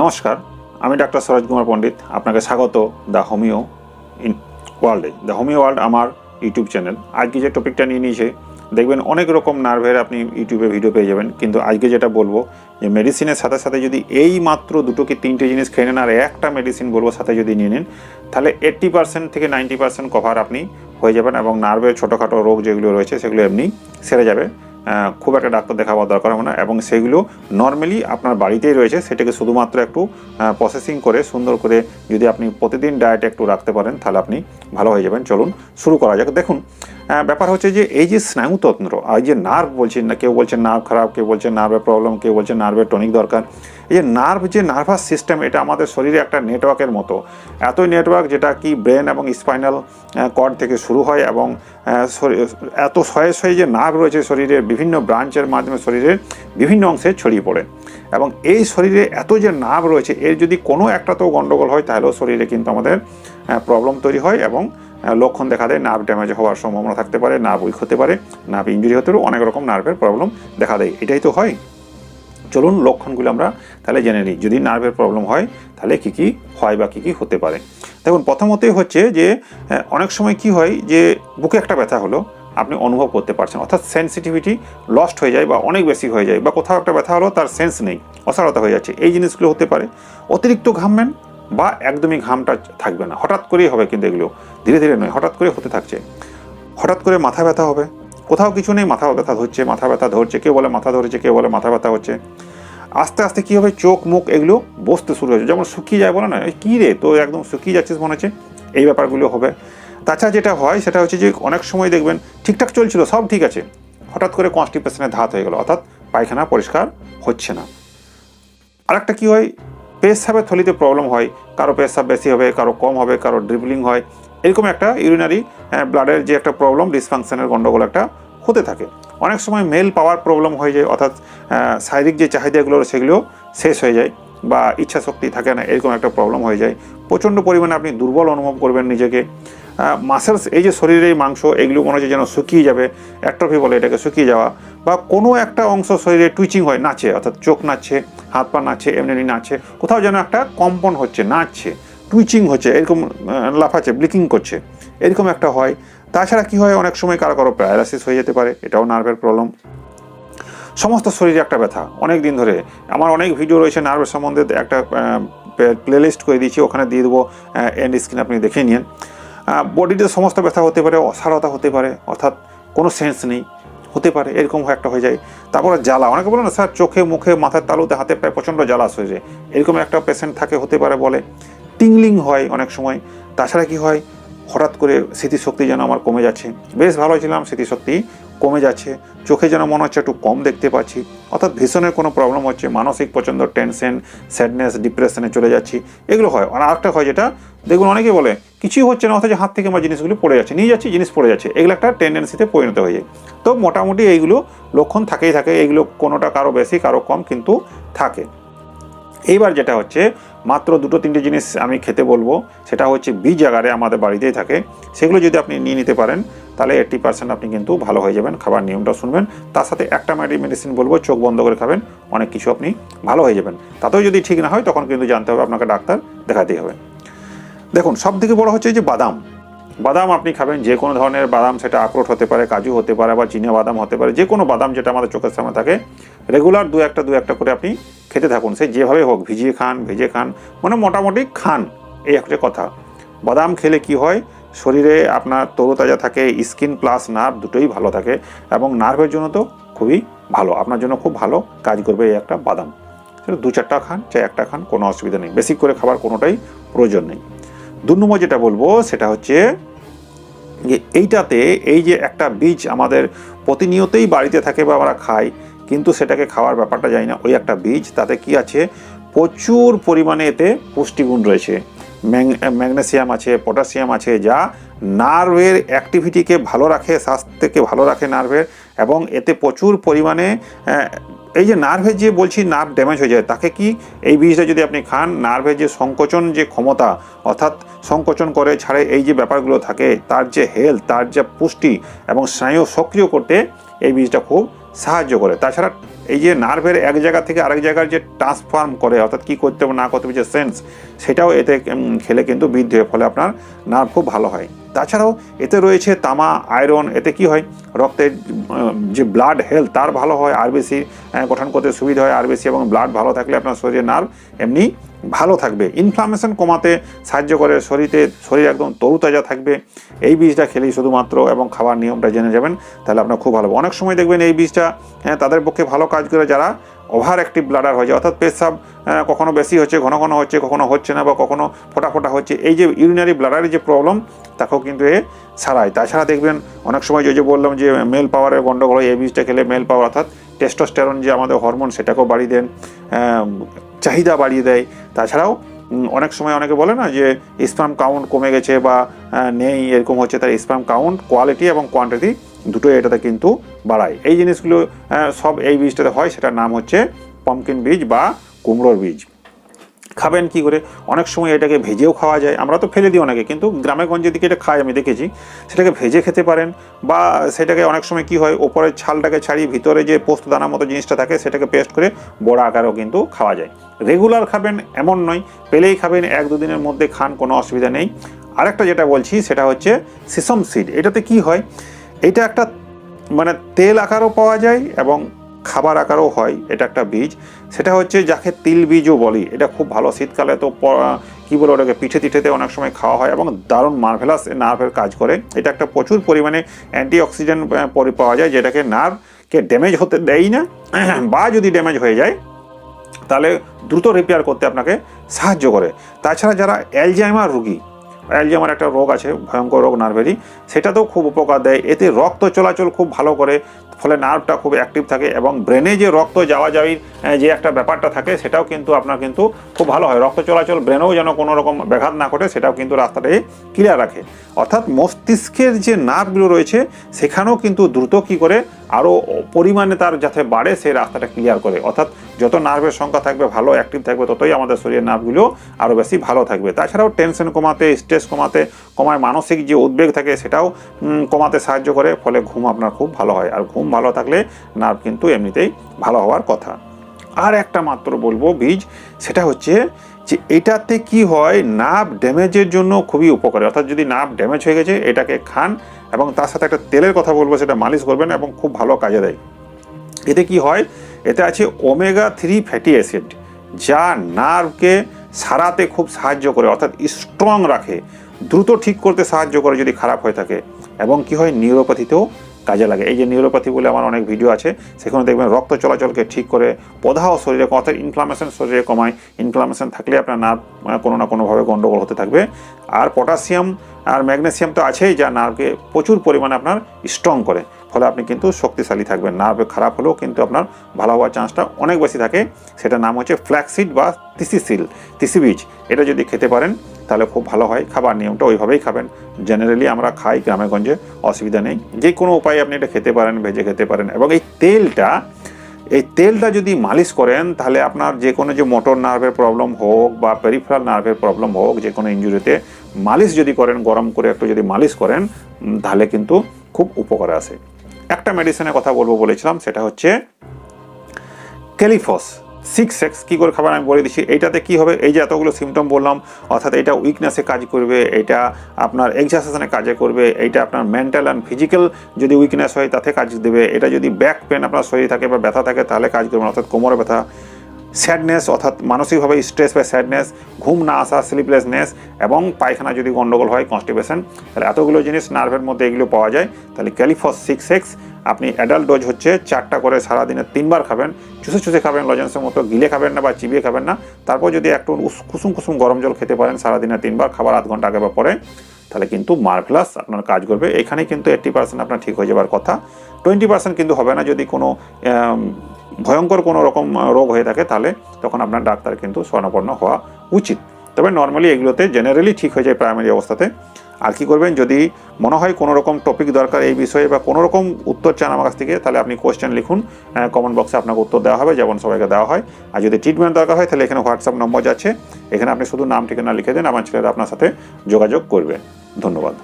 নমস্কার, আমি ডাক্তার সরোজ কুমার পণ্ডিত, আপনাকে স্বাগত দ্য হোমিও ইন ওয়ার্ল্ডে। দ্য হোমিও ওয়ার্ল্ড আমার ইউটিউব চ্যানেল। আজকে যে টপিকটা নিয়ে নিয়েছে, দেখবেন অনেক রকম নার্ভের আপনি ইউটিউবে ভিডিও পেয়ে যাবেন, কিন্তু আজকে যেটা বলব, যে মেডিসিনের সাথে সাথে যদি এই মাত্র দুটো কি তিনটে জিনিস খেয়ে নেন আর একটা মেডিসিন বলব সাথে যদি নিয়ে নেন, তাহলে এইট্টি পার্সেন্ট থেকে নাইনটি পার্সেন্ট কভার আপনি হয়ে যাবেন এবং নার্ভের ছোটোখাটো রোগ যেগুলো রয়েছে, সেগুলো এমনি সেরে যাবে। খুব একটা ডাক্তার দেখাবার দরকার হবে না এবং সেগুলো নর্মালি আপনার বাড়িতেই রয়েছে, সেটাকে শুধুমাত্র একটু প্রসেসিং করে, সুন্দর করে যদি আপনি প্রতিদিন ডায়েটে একটু রাখতে পারেন, তাহলে আপনি ভালো হয়ে যাবেন। চলুন শুরু করা যাক। দেখুন ব্যাপার হচ্ছে যে এই যে স্নায়ুতন্ত্র, আর এই যে নার্ভ বলছেন না, কেউ বলছেন নার্ভ খারাপ, কেউ বলছেন নার্ভের প্রবলেম কেউ বলছেন নার্ভের টনিক দরকার। এই যে নার্ভ যে নার্ভাস সিস্টেম এটা আমাদের শরীরে একটা নেটওয়ার্কের মতো। এতই নেটওয়ার্ক যেটা কি ব্রেন এবং স্পাইনাল কর্ড থেকে শুরু হয় এবং এত শয়ে শয়ে যে নার্ভ রয়েছে শরীরের বিভিন্ন ব্রাঞ্চের মাধ্যমে শরীরের বিভিন্ন অংশে ছড়িয়ে পড়ে। এবং এই শরীরে এত যে নার্ভ রয়েছে, এর যদি কোনো একটা তো গণ্ডগোল হয়, তাহলেও শরীরে কিন্তু আমাদের প্রবলেম তৈরি হয় এবং লক্ষণ দেখা দেয় নার্ভ ড্যামেজ হওয়ার সম্ভাবনা থাকতে পারে নার্ভ উইক হতে পারে নার্ভ ইঞ্জুরি হতে পারে, অনেক রকম নার্ভের প্রবলেম দেখা দেয়। এটাই তো হয়। চলুন লক্ষণগুলো আমরা তাহলে জেনে নিই। যদি নার্ভের প্রবলেম হয়, তাহলে কি কি হয় বা কি কি হতে পারে? দেখুন প্রথমতই হচ্ছে যে অনেক সময় কি হয় যে, বুকে একটা ব্যথা হলো, আপনি অনুভব করতে পারছেন। অর্থাৎ সেন্সিটিভিটি লস্ট হয়ে যায় বা অনেক বেশি হয়ে যায় বা কোথাও একটা ব্যথা হলো, তার সেন্স নেই, অসারতা হয়ে যাচ্ছে। এই জিনিসগুলো হতে পারে। অতিরিক্ত ঘামবেন বা একদমই ঘামটা থাকবে না। হঠাৎ করেই হবে কিন্তু এগুলো। ধীরে ধীরে নয়, হঠাৎ করে হতে থাকছে। হঠাৎ করে মাথা ব্যথা হবে। কোথাও কিছু নেই, মাথা ব্যথা ধরছে, মাথা ব্যথা ধরছে কেউ বলে মাথা ধরেছে কেউ বলে মাথা ব্যথা হচ্ছে। আস্তে আস্তে কী হবে? চোখ, মুখ এগুলো বসতে শুরু হয়েছে। যেমন শুকিয়ে যায় বলে না কী রে তো একদম শুকিয়ে যাচ্ছিস মনে হচ্ছে। এই ব্যাপারগুলো হবে। তাছাড়া যেটা হয়, সেটা হচ্ছে যে অনেক সময় দেখবেন ঠিকঠাক চলছিল, সব ঠিক আছে। হঠাৎ করে কনস্টিপেশনের ধাত হয়ে গেল, অর্থাৎ পায়খানা পরিষ্কার হচ্ছে না। আরেকটা কী হয়? পেশাবের থলিতে প্রবলেম হয়। কারও পেশাব বেশি হবে, কারও কম হবে, কারও ড্রিবলিং হয়। এরকম একটা ইউরিনারি ব্লাডের যে একটা প্রবলেম ডিসফাংশনের গণ্ডগোল একটা হতে থাকে। অনেক সময় মেল পাওয়ার প্রবলেম হয়ে যায়, অর্থাৎ শারীরিক যে চাহিদাগুলো সেগুলো শেষ হয়ে যায় বা ইচ্ছা শক্তি থাকে না, এরকম একটা প্রবলেম হয়ে যায়। প্রচণ্ড পরিমাণে আপনি দুর্বল অনুভব করবেন নিজেকে। মাসেলস এই যে শরীরের মাংস, এগুলো মনে হচ্ছে যেন শুকিয়ে যাবে অ্যাট্রফি বলে এটাকে শুকিয়ে যাওয়া। বা কোনো একটা অংশ শরীরে টুইচিং হয়, নাচে, অর্থাৎ চোখ নাচছে হাত পা নাচছে এমনি এমনি নাচছে কোথাও যেন একটা কম্পন হচ্ছে, নাচছে টুইচিং হচ্ছে, এরকম লাফাচ্ছে ব্লিকিং করছে, এরকম একটা হয়। তাছাড়া কি হয়? অনেক সময় কারও কারও প্যারালাইসিস হয়ে যেতে পারে, এটাও নার্ভের প্রবলেম সমস্ত শরীরে একটা ব্যথা। অনেক দিন ধরে আমার অনেক ভিডিও রয়েছে নার্ভের সম্বন্ধে, একটা প্লেলিস্ট করে দিয়েছি, ওখানে দিয়ে দেবো এন্ড স্ক্রিন আপনি দেখে নিন। বডিতে সমস্ত ব্যথা হতে পারে, অসারতা হতে পারে, অর্থাৎ কোনো সেন্স নেই। হতে পারে, এরকম একটা হয়ে যায়। তারপরে জ্বালা, অনেকে বলে না, স্যার, চোখে, মুখে, মাথার তালুতে, হাতে, পায়ে প্রচণ্ড জ্বালাস হয়ে যায় এরকম একটা পেশেন্ট থাকে, হতে পারে বলে। টিংলিং হয় অনেক সময়। তাছাড়া কি হয়? হঠাৎ করে স্মৃতিশক্তি যেন আমার কমে যাচ্ছে। বেশ ভালো ছিলাম স্মৃতিশক্তি। কমে যাচ্ছে, চোখে যেন মনে হচ্ছে একটু কম দেখতে পাচ্ছি। অর্থাৎ ভীষণের কোনো প্রবলেম হচ্ছে, মানসিক প্রচণ্ড টেনশন স্যাডনেস ডিপ্রেশনে চলে যাচ্ছি। এগুলো হয়। আর আরেকটা হয় যেটা, দেখুন অনেকে বলে, কিছুই হচ্ছে না, অথচ হাত থেকে আমার জিনিসগুলো পড়ে যাচ্ছে, নিয়ে যাচ্ছি, জিনিস পড়ে যাচ্ছে। এগুলো একটা টেন্ডেন্সিতে পরিণত হয়ে যায়। তো মোটামুটি এইগুলো লক্ষণ থাকেই থাকে, এইগুলো কোনোটা কারও বেশি, কারও কম কিন্তু থাকে। এইবার যেটা হচ্ছে, মাত্র দুটো তিনটে জিনিস আমি খেতে বলব, সেটা হচ্ছে বীজ আকারে আমাদের বাড়িতেই থাকে। সেগুলো যদি আপনি নিয়ে নিতে পারেন, তাহলে এইট্টি পার্সেন্ট আপনি কিন্তু ভালো হয়ে যাবেন, খাবার নিয়মটা শুনবেন। তার সাথে একটা মেডি মেডিসিন বলব, চোখ বন্ধ করে খাবেন, অনেক কিছু আপনি ভালো হয়ে যাবেন। তাতেও যদি ঠিক না হয়, তখন কিন্তু জানতে হবে, আপনাকে ডাক্তার দেখাতেই হবে। দেখুন সব থেকে বড়ো হচ্ছে যে বাদাম। বাদাম আপনি খাবেন, যে কোনো ধরনের বাদাম, সেটা আখরোট হতে পারে, কাজু হতে পারে, বা চিনে বাদাম হতে পারে, যে কোনো বাদাম যেটা আমাদের চোখের সামনে থাকে রেগুলার দু একটা দু একটা করে আপনি খেতে থাকুন। সে যেভাবে হোক, ভিজিয়ে খান, ভেজে খান মানে মোটামুটি খান এই একটা কথা। বাদাম খেলে কি হয়? শরীরে আপনার তরুতাজা থাকে, স্কিন প্লাস নার্ভ দুটোই ভালো থাকে এবং নার্ভের জন্য তো খুবই ভালো। আপনার জন্য খুব ভালো কাজ করবে এই একটা বাদাম। সেটা দু চারটা খান চাই একটা খান, কোনো অসুবিধা নেই। বেশি করে খাবার কোনোটাই প্রয়োজন নেই। দু নম্বর যেটা বলব, সেটা হচ্ছে যে এইটাতে এই যে একটা বীজ আমাদের প্রতিনিয়তই বাড়িতে থাকে বা আমরা খাই কিন্তু সেটাকে খাওয়ার ব্যাপারটা জানি না। ওই একটা বীজ, তাতে কি আছে? প্রচুর পরিমাণে এতে পুষ্টিগুণ রয়েছে। ম্যাং- ম্যাগনেসিয়াম আছে পটাশিয়াম আছে, যা নার্ভের অ্যাক্টিভিটিকে ভালো রাখে, স্বাস্থ্যকে ভালো রাখে নার্ভের, এবং এতে প্রচুর পরিমাণে এই যে নার্ভের যে বলছি নার্ভ ড্যামেজ হয়ে যায়, তাকে কি এই বীজটা যদি আপনি খান, নার্ভের যে সংকোচন যে ক্ষমতা, অর্থাৎ সংকোচন করে ছাড়ে এই যে ব্যাপারগুলো থাকে, তার যে হেলথ তার যে পুষ্টি এবং স্নায়ু সক্রিয় করতে এই বীজটা খুব সাহায্য করে। তাছাড়া এই যে নার্ভের এক জায়গা থেকে আরেক জায়গার যে ট্রান্সফর্ম করে, অর্থাৎ কী করতে হবে না করতে হবে যে সেন্স, সেটাও এতে খেলে কিন্তু বৃদ্ধি হয়, ফলে আপনার নার্ভ খুব ভালো হয়। তাছাড়াও এতে রয়েছে তামা আয়রন এতে কি হয়? রক্তের যে ব্লাড হেলথ তার ভালো হয় আরবিসি গঠন করতে সুবিধা হয় আরবিসি এবং ব্লাড ভালো থাকলে আপনার শরীরে নার্ভ এমনি ভালো থাকবে। ইনফ্লামেশন কমাতে সাহায্য করে শরীরে শরীর একদম তরুতাজা থাকবে। এই বীজটা খেলেই শুধুমাত্র এবং খাবার নিয়মটা জেনে যাবেন তাহলে আপনার খুব ভালো। অনেক সময় দেখবেন এই বীজটা হ্যাঁ, তাদের পক্ষে ভালো কাজ করে যারা ওভার অ্যাক্টিভ ব্লাডার হয়ে যায়। অর্থাৎ পেশাব কখনো বেশি হচ্ছে, ঘন ঘন হচ্ছে, কখনো হচ্ছে না বা কখনো ফোটা ফোটা হচ্ছে। এই যে ইউরিনারি ব্লাডারের যে প্রবলেম তাকেও কিন্তু এ সারায়। তাছাড়া দেখবেন অনেক সময় যে বললাম যে মেল পাওয়ারের গণ্ডগোল হয়, এই বীজটা খেলে মেল পাওয়ার অর্থাৎ টেস্টোস্টেরন যে আমাদের হরমোন সেটাকেও বাড়িয়ে দেন চাহিদা বাড়িয়ে দেয়। তাছাড়াও অনেক সময় অনেকে বলে না যে স্পাম কাউন্ট কমে গেছে বা নেই, এরকম হচ্ছে তার স্পাম কাউন্ট কোয়ালিটি এবং কোয়ান্টিটি দুটোই এটাতে কিন্তু বাড়ায়। এই জিনিসগুলো সব এই বীজটাতে হয়, সেটার নাম হচ্ছে পামকিন বীজ বা কুমড়োর বীজ। খাবেন কি করে? অনেক সময় এটাকে ভেজেও খাওয়া যায়। আমরা তো ফেলে দিই অনেকে কিন্তু গ্রামে গঞ্জের দিকে এটা খাই আমি দেখেছি। সেটাকে ভেজে খেতে পারেন বা সেটাকে অনেক সময় কি হয়, ওপরের ছালটাকে ছাড়িয়ে ভিতরে যে পোস্ত দানার মতো জিনিসটা থাকে, সেটাকে পেস্ট করে বড় আকারেও কিন্তু খাওয়া যায়। রেগুলার খাবেন এমন নয়, পেলেই খাবেন, এক দুদিনের মধ্যে খান, কোনো অসুবিধা নেই। আরেকটা যেটা বলছি, সেটা হচ্ছে সিসম সিড। এটাতে কি হয়, এটা একটা মানে তেল আকারও পাওয়া যায় এবং খাবার আকারও হয়, এটা একটা বীজ। সেটা হচ্ছে যাকে তিল বীজও বলি, এটা খুব ভালো। শীতকালে তো কী বলে ওটাকে, পিঠে তিঠেতে অনেক সময় খাওয়া হয় এবং দারুণ মার্ভেলাস নার্ভের কাজ করে। এটা একটা প্রচুর পরিমাণে অ্যান্টিঅক্সিডেন্ট পাওয়া যায়, যেটাকে নার্ভকে ড্যামেজ হতে দেয় না, বা যদি ড্যামেজ হয়ে যায়, তাহলে দ্রুত রিপেয়ার করতে আপনাকে সাহায্য করে। তাছাড়া যারা অ্যালজাইমার রুগী অ্যালজাইমার একটা রোগ আছে, ভয়ঙ্কর রোগ নার্ভেরই সেটাতেও খুব উপকার দেয়। এতে রক্ত চলাচল খুব ভালো করে, ফলে নার্ভটা খুব অ্যাক্টিভ থাকে এবং ব্রেনে যে রক্ত যাওয়া যাওয়ির যে একটা ব্যাপারটা থাকে, সেটাও কিন্তু আপনার কিন্তু খুব ভালো হয়। রক্ত চলাচল ব্রেনেও যেন কোনো রকম ব্যাঘাত না ঘটে, সেটাও কিন্তু রাস্তাটাকে ক্লিয়ার রাখে। অর্থাৎ মস্তিষ্কের যে নার্ভগুলো রয়েছে, সেখানেও কিন্তু দ্রুত কি করে আরও পরিমাণে তার যাতে বাড়ে, সেই রাস্তাটা ক্লিয়ার করে। অর্থাৎ যত নার্ভের সংখ্যা থাকবে, ভালো অ্যাক্টিভ থাকবে, ততই আমাদের শরীরের নার্ভগুলো আরও বেশি ভালো থাকবে। তাছাড়াও টেনশন কমাতে স্ট্রেস কমাতে, কমায় মানসিক যে উদ্বেগ থাকে সেটাও কমাতে সাহায্য করে, ফলে ঘুম আপনার খুব ভালো হয়। আর ঘুম ভালো থাকলে নার্ভ কিন্তু এমনিতেই ভালো হওয়ার কথা। আর একটা মাত্র বলব বীজ, সেটা হচ্ছে যে এটাতে কি হয় নার্ভ ড্যামেজের জন্য খুবই উপকারী। অর্থাৎ যদি নার্ভ ড্যামেজ হয়ে গেছে, এটাকে খান এবং তার সাথে একটা তেলের কথা বলব, সেটা মালিশ করবেন এবং খুব ভালো কাজে দেয়। এতে কি হয় এতে আছে ওমেগা থ্রি ফ্যাটি অ্যাসিড যা নার্ভকে সারাতে খুব সাহায্য করে, অর্থাৎ স্ট্রং রাখে। দ্রুত ঠিক করতে সাহায্য করে যদি খারাপ হয়ে থাকে। এবং কি হয়? নিউরোপ্যাথিতেও কাজে লাগে। এই যে নিউরোপ্যাথি বলে আমার অনেক ভিডিও আছে, সেখানে দেখবেন রক্ত চলাচলকে ঠিক করে প্রদাহ শরীরে অর্থাৎ ইনফ্লামেশন শরীরে কমায়। ইনফ্লামেশন থাকলে আপনার নার্ভ কোনো না কোনোভাবে গণ্ডগোল হতে থাকবে। আর পটাশিয়াম আর ম্যাগনেসিয়াম তো আছেই, যা নার্ভকে প্রচুর পরিমাণে আপনার স্ট্রং করে। ফলে আপনি কিন্তু শক্তিশালী থাকবেন। নার্ভ খারাপ হলেও কিন্তু আপনার ভালো হওয়ার চান্সটা অনেক বেশি থাকে। সেটার নাম হচ্ছে ফ্ল্যাক্সিড বা তিসিসিল তিসি বীজ। এটা যদি খেতে পারেন, তাহলে খুব ভালো হয়। খাবার নিয়মটা ওইভাবেই খাবেন। জেনারেলি আমরা খাই গ্রামে গঞ্জে অসুবিধা নেই। যে কোনো উপায়ে আপনি এটা খেতে পারেন, ভেজে খেতে পারেন। এবং এই তেলটা এই তেলটা যদি মালিশ করেন, তাহলে আপনার যে কোনো যে মোটর নার্ভের প্রবলেম হোক বা পেরিফেরাল নার্ভের প্রবলেম হোক, যে কোনো ইঞ্জুরিতে মালিশ যদি করেন, গরম করে একটু যদি মালিশ করেন তাহলে কিন্তু খুব উপকারে আসে। একটা মেডিসিনের কথা বলব বলেছিলাম, সেটা হচ্ছে ক্যালিফস সিক্স এক্স কী করে খাবার আমি বলে দিচ্ছি? এইটাতে কি হবে? এই যে এতগুলো সিমটম বললাম, অর্থাৎ এটা উইকনেসে কাজ করবে, এটা আপনার এক্সারসাইজে কাজে করবে, এইটা আপনার মেন্টাল অ্যান্ড ফিজিক্যাল যদি উইকনেস হয়, তাতে কাজ দেবে। এটা যদি ব্যাক পেন আপনার শরীরে থাকে বা ব্যথা থাকে, তাহলে কাজ করবে অর্থাৎ কোমরে ব্যথা। স্যাডনেস অর্থাৎ মানসিকভাবে স্ট্রেস বা স্যাডনেস ঘুম না আসা স্লিপলেসনেস এবং পায়খানা যদি গন্ডগোল হয় কনস্টিপেশন তাহলে এতগুলো জিনিস নার্ভের মধ্যে এগুলো পাওয়া যায়। তাহলে ক্যালিফস সিক্স এক্স আপনি অ্যাডাল্ট ডোজ হচ্ছে চারটা করে সারাদিনে তিনবার খাবেন। চুষে চুষে খাবেন, লজেন্সের মতো গিলে খাবেন না বা চিবিয়ে খাবেন না। তারপর যদি একটু কুসুম কুসুম গরম জল খেতে পারেন সারাদিনে তিনবার, খাবার আধ ঘণ্টা আগে বা পরে, তাহলে কিন্তু মার্ভেলাস আপনার কাজ করবে। এখানে কিন্তু এইট্টি পার্সেন্ট আপনার ঠিক হয়ে যাবার কথা। টোয়েন্টি পার্সেন্ট কিন্তু হবে না যদি কোনো ভয়ঙ্কর কোনো রকম রোগ হয়ে থাকে, তাহলে তখন আপনার ডাক্তার কিন্তু স্বর্ণপন্ন হওয়া উচিত। তবে নর্মালি এগুলোতে জেনারেলি ঠিক হয়ে যায় প্রাইমারি অবস্থাতে। আর কি করবেন, যদি মনে হয় কোনো রকম টপিক দরকার এই বিষয়ে বা কোনো রকম উত্তর চান আমার কাছ থেকে, তাহলে আপনি কোয়েশ্চেন লিখুন কমেন্ট বক্সে আপনাকে উত্তর দেওয়া হবে, যেমন সবাইকে দেওয়া হয়। আর যদি ট্রিটমেন্ট দরকার হয়, তাহলে এখানে হোয়াটসঅ্যাপ নম্বর যাচ্ছে এখানে আপনি শুধু নাম, ঠিকানা লিখে দেন, আমার ছেলেরা আপনার সাথে যোগাযোগ করবে। ধন্যবাদ।